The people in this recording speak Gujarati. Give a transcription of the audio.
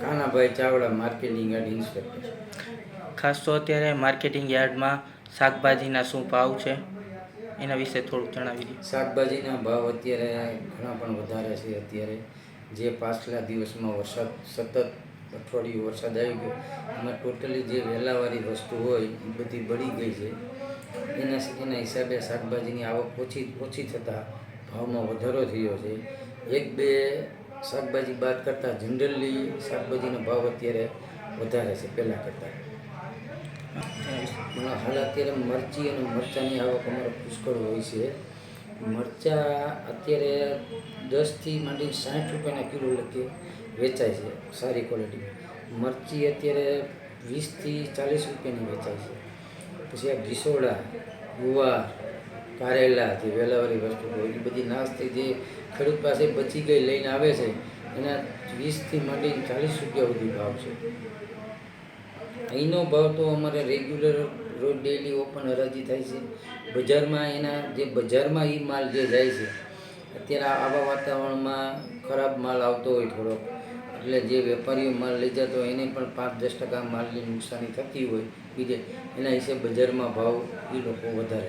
Kanabhai Chavda marketing yard inspector ખાસ તો અત્યારે માર્કેટિંગ યાર્ડમાં શાકભાજીના શું ભાવ છે એના વિશે થોડુંક જણાવી દઈએ શાકભાજીના ભાવ અત્યારે ઘણા પણ વધારે છે અત્યારે. જે પાછલા દિવસમાં વરસાદ સતત અઠવાડિયું વરસાદ આવી ગયો એમાં ટોટલી જે વેલાવાળી વસ્તુ હોય એ બધી બળી ગઈ છે. એના એના હિસાબે શાકભાજીની આવક ઓછી ઓછી થતાં ભાવમાં વધારો થયો છે. એક બે શાકભાજી બાદ કરતાં જનરલી શાકભાજીનો ભાવ અત્યારે વધારે છે, પહેલાં કરતાં. પણ હાલ અત્યારે મરચી અને મરચાંની આવક અમારે પુષ્કળ હોય છે. મરચાં અત્યારે દસથી માંડી સાઠ રૂપિયાના કિલો લખી વેચાય છે, સારી ક્વોલિટી મરચી અત્યારે વીસથી ચાલીસ રૂપિયાની વેચાય છે. પછી આ ઘીસોડા, ગુવાર કારેલા જે વેલાવાળી વસ્તુ એ બધી થઈ જે ખેડૂત પાસે બચી ગઈ, લઈને આવે છે, એના વીસથી માંડીને ચાલીસ રૂપિયા સુધી ભાવ છે. અહીંનો ભાવ તો અમારે રેગ્યુલર રોજ ડેલી ઓપન હરાજી થાય છે. બજારમાં એના જે બજારમાં એ માલ જે જાય છે, અત્યારે આવા વાતાવરણમાં ખરાબ માલ આવતો હોય થોડોક. એટલે જે વેપારીઓ માલ લઈ જતો હોય, એને પણ પાંચ દસ ટકા માલની નુકસાની થતી હોય. બીજે એના હિસાબે બજારમાં ભાવ એ લોકો વધારે.